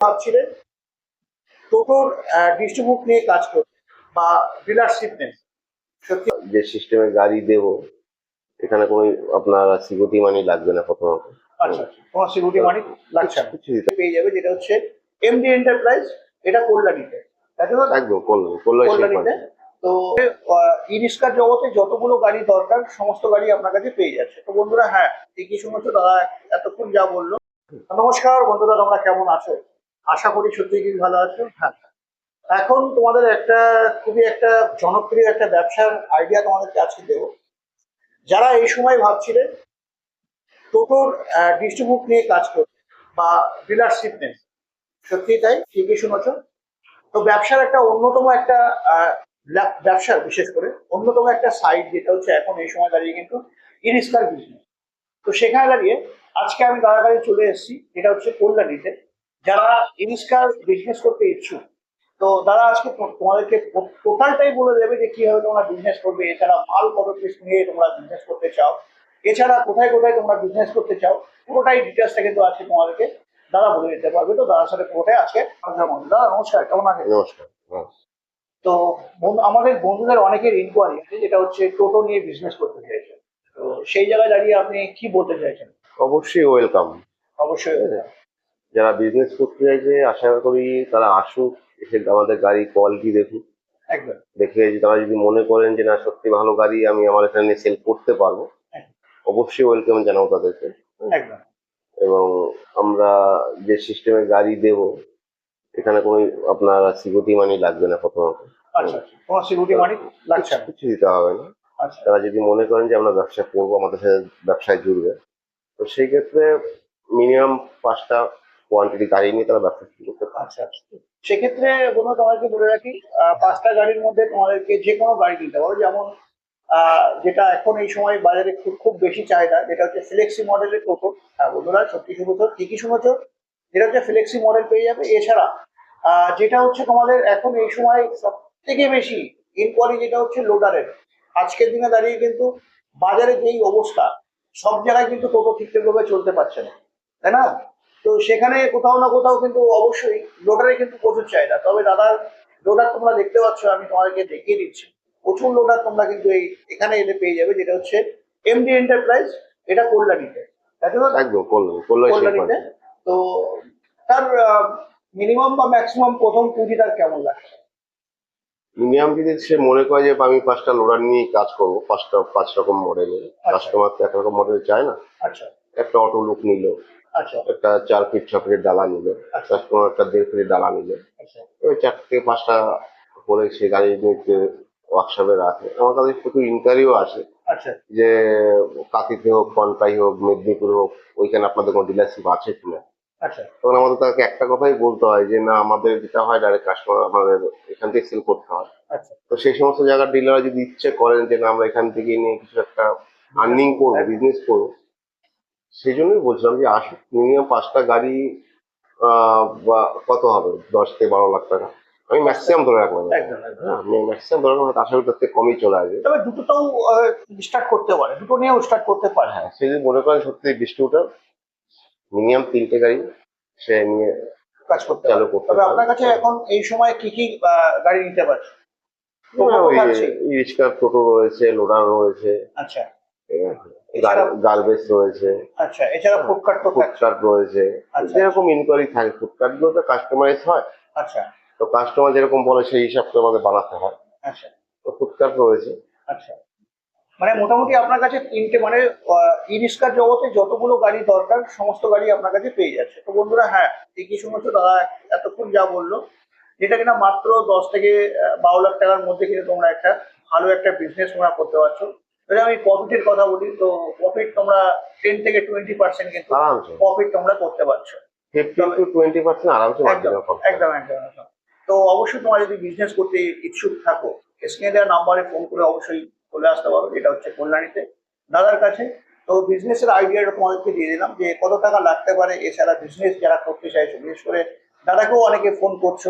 ভাবছিলেন টোটোর ডিস্ট্রিবিউট নিয়ে কাজ করতে বা ডিলারশিপ নেন। সত্যি যে সিস্টেমে গাড়ি দেব এখানে কোনো আপনার সিকিউরিটি মানি লাগবে না প্রথমত। আচ্ছা তোমার সিকিউরিটি মানি লাগছে না। পেয়ে যাবে যেটা হচ্ছে এমডি এন্টারপ্রাইজ এটা কল্যাণীতে? একদম করলাম কল্যাণীতে। তো ই রিক্সার জগতে যতগুলো গাড়ি দরকার সমস্ত গাড়ি আপনার কাছে পেয়ে যাচ্ছে। তো বন্ধুরা হ্যাঁ ঠিকই শুনেছো দাদা এতক্ষণ যা বলল। নমস্কার বন্ধুরা তোমরা কেমন আছো? আশা করি সত্যি কি ভালো আছো হ্যাঁ। এখন তোমাদের একটা খুবই একটা জনপ্রিয় একটা ব্যবসার আইডিয়া তোমাদেরকে আজকে দেবো। যারা এই সময় ভাবছিলেন টোটোর ডিস্ট্রিবিউট নিয়ে কাজ করতে বা ডিলারশিপ নেন সত্যি তাই? ঠিকই শুনেছো। তো ব্যবসার একটা অন্যতম একটা ব্যবসার বিশেষ করে, অন্যতম একটা সাইড যেটা হচ্ছে এখন এই সময় দাঁড়িয়ে কিন্তু ইরিস্কার বিজনেস তো সেখানে দাঁড়িয়ে আজকে আমি দাঁড়াগাড়ি চলে এসেছি, যেটা হচ্ছে কল্যাণীতে। যারা ইরিস্কার বিজনেস করতে ইচ্ছুক তো দাদা আজকে তোমাদেরকে টোটালটাই বলে দেবে যে কীভাবে তোমরা বিজনেস করবে এছাড়া মাল কত পিস নিয়ে তোমরা বিজনেস করতে চাও। এছাড়া কোথায় কোথায় তোমরা বিজনেস করতে চাও পুরোটাই ডিটেলসটা কিন্তু আজকে তোমাদেরকে দাদা বলে দিতে পারবে। তো দাদার সাথে পুরোটাই আজকে দাদা নমস্কার কেমন আছেন? নমস্কার। তো আমাদের বন্ধুদের অনেকের ইনকোয়ারি আছে যেটা হচ্ছে টোটো নিয়ে বিজনেস করতে চাইছে তো সেই জায়গায় দাঁড়িয়ে আপনি কি বলতে চাইছেন? অবশ্যই ওয়েলকাম অবশ্যই যারা বিজনেস করতে চাইছে আশা করি তারা আসুক এসে আমাদের গাড়ি কোয়ালিটি দেখুক। একদম। দেখে যে তারা যদি মনে করেন যে না সত্যি ভালো গাড়ি আমি আমার এখানে সেল করতে পারব। অবশ্যই ওয়েলকাম জানাব তাদেরকে। একদম। এবং আমরা যে সিস্টেমে গাড়ি দেব এখানে কোনো আপনার সিকিউরিটি মানি লাগবে না প্রথমত। আচ্ছা আচ্ছা। তোমার সিকিউরিটি মানি লাগছে না? কিছু দিতে হবে না। আচ্ছা। তারা যদি মনে করেন যে আমরা ব্যবসা করব আমাদের সাথে ব্যবসায় জুড়বে তো সেই ক্ষেত্রে মিনিমাম পাঁচটা কোয়ান্টিটি গাড়ি নিয়ে তারা ব্যবসা শুরু করতে পারে আচ্ছা আচ্ছা। সেক্ষেত্রে বন্ধু তোমাদেরকে বলে রাখি পাঁচটা গাড়ির মধ্যে তোমাদেরকে যে কোনো গাড়ি নিতে পারো। যেমন যেটা এখন এই সময় বাজারে খুব খুব বেশি চাহিদা, যেটা হচ্ছে ফ্লেক্সি মডেলের টোটো হ্যাঁ বন্ধুরা, সত্যি শুনেছো ঠিকই শুনেছ। যেটা হচ্ছে ফ্লেক্সি মডেল পেয়ে যাবে। এছাড়া যেটা হচ্ছে তোমাদের এখন এই সময় সব থেকে বেশি ইনকোয়ারি যেটা হচ্ছে লোডারের আজকের দিনে দাঁড়িয়ে কিন্তু বাজারে যেই অবস্থা, সব জায়গায় কিন্তু টোটো ঠিকঠাকভাবে চলতে পারছে না। তাই না? তো সেখানে কোথাও না কোথাও কিন্তু অবশ্যই লোডারে কিন্তু প্রচুর চাহিদা। তবে দাদার লোডার তোমরা দেখতে পাচ্ছ আমি তোমাদেরকে দেখিয়ে দিচ্ছি। প্রচুর লোডার তোমরা কিন্তু এই এখানে এলে পেয়ে যাবে যেটা হচ্ছে এমডি এন্টারপ্রাইজ এটা কল্যাণীতে? একদম কল্যাণীতে। তো তার মিনিমাম বা ম্যাক্সিমাম প্রথম পুঁজি তার কেমন লাগছে মিনিমাম যদি সে মনে করে যে আমি পাঁচটা লোডার নিয়ে কাজ করব পাঁচটা পাঁচ রকম মডেলের কাস্টমার তো এক রকম মডেল চায় না। আচ্ছা। একটা অটো লুক নিল। আচ্ছা একটা চার ফিট ছ ফিটের ডালা নিল আচ্ছা। একটা দেড় ফিটের ডালা নিল আচ্ছা। ওই চার থেকে পাঁচটা করে সে গাড়ি নিয়ে ওয়ার্কশপে রাখে। আমার কাছে প্রচুর ইনকোয়ারিও আসে আচ্ছা। যে কাতিতে হোক কনটাই হোক মেদিনীপুর হোক ওইখানে আপনাদের কোনো ডিলারশিপ আছে কিনা? আচ্ছা। তখন আমাদের তাকে একটা কথাই বলতে হয় যে না আমাদের যেটা হয় ডাইরেক্ট কাস্টমার আমাদের এখান থেকে সেল করতে হয়। আচ্ছা। তো সেই সমস্ত জায়গার ডিলাররা যদি ইচ্ছে করেন যে না আমরা এখান থেকে নিয়ে কিছু একটা আর্নিং করব বিজনেস করব সেই জন্যই বলছিলাম যে আসুক মিনিমাম পাঁচটা গাড়ি বা কত হবে? দশ থেকে বারো লাখ টাকা। আমি ম্যাক্সিমাম ধরে রাখলাম হ্যাঁ আমি ম্যাক্সিমাম ধরে রাখলাম আশা করি তার থেকে কমই চলে আসবে। তবে দুটোটাও স্টার্ট করতে পারে। দুটো নিয়েও স্টার্ট করতে পারে। হ্যাঁ সে যদি মনে করেন সত্যি ডিস্ট্রিবিউটার মিনিমাম তিনটে গাড়ি সে নিয়ে কাজ করতে চালু করতে তবে আপনার কাছে এখন এই সময় কি কি গাড়ি নিতে ওই রিক্সা টোটো রয়েছে লোডার রয়েছে। আচ্ছা। গার্বেজ রয়েছে। আচ্ছা এছাড়া ফুডকার্ট ফুডকার্ট রয়েছে। আচ্ছা। যেরকম ইনকোয়ারি থাকে ফুডকার্টগুলো তো কাস্টমাইজ হয়। আচ্ছা। তো কাস্টমার যেরকম বলে সেই আমাদের বানাতে হয়। আচ্ছা। তো ফুডকার্ট রয়েছে। আচ্ছা। মানে মোটামুটি আপনার কাছে তিনটে মানে ই রিক্সার জগতে যতগুলো গাড়ি দরকার সমস্ত গাড়ি আপনার কাছে পেয়ে যাচ্ছে। তো বন্ধুরা হ্যাঁ ঠিকই শুনেছো দাদা এতক্ষণ যা বলল যেটা কিনা মাত্র দশ থেকে বারো লাখ টাকার মধ্যে কিন্তু তোমরা একটা ভালো একটা বিজনেস তোমরা করতে পারছ। যদি আমি প্রফিটের কথা বলি তো প্রফিট তোমরা টেন থেকে টোয়েন্টি পার্সেন্ট কিন্তু প্রফিট তোমরা করতে পারছ। ফিফটিন টু টোয়েন্টি পার্সেন্ট আরামসে একদম একদম একদম একদম। তো অবশ্যই তোমরা যদি বিজনেস করতে ইচ্ছুক থাকো স্ক্রিনে দেওয়া নাম্বারে ফোন করে অবশ্যই চলে আসতে পারো যেটা হচ্ছে কল্যাণীতে। দাদার কাছে তো বিজনেসের আইডিয়াটা তোমাদেরকে দিয়ে দিলাম যে কত টাকা লাগতে পারে এছাড়া বিজনেস যারা করতে চাইছো বিশেষ করে দাদাকেও অনেকে ফোন করছ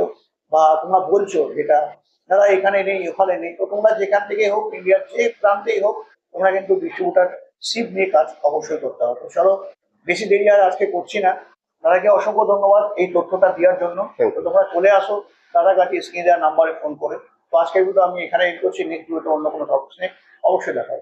বা তোমরা বলছো যেটা দাদা এখানে নেই ওখানে নেই। তো তোমরা যেখান থেকে হোক ইন্ডিয়ার যে প্রান্তেই হোক তোমরা কিন্তু ডিস্ট্রিবিউটার শিপ নিয়ে কাজ অবশ্যই করতে হবে। তো চলো বেশি দেরি আর আজকে করছি না। দাদাকে অসংখ্য ধন্যবাদ এই তথ্যটা দেওয়ার জন্য। তো তোমরা চলে আসো তারা কাছে স্ক্রিনে দেওয়ার নাম্বারে ফোন করে। তো আজকের কিন্তু আমি এখানে এড করছি। নেক্সট ভিডিওতে অন্য কোনো টপিক নিয়ে অবশ্যই দেখা হবে।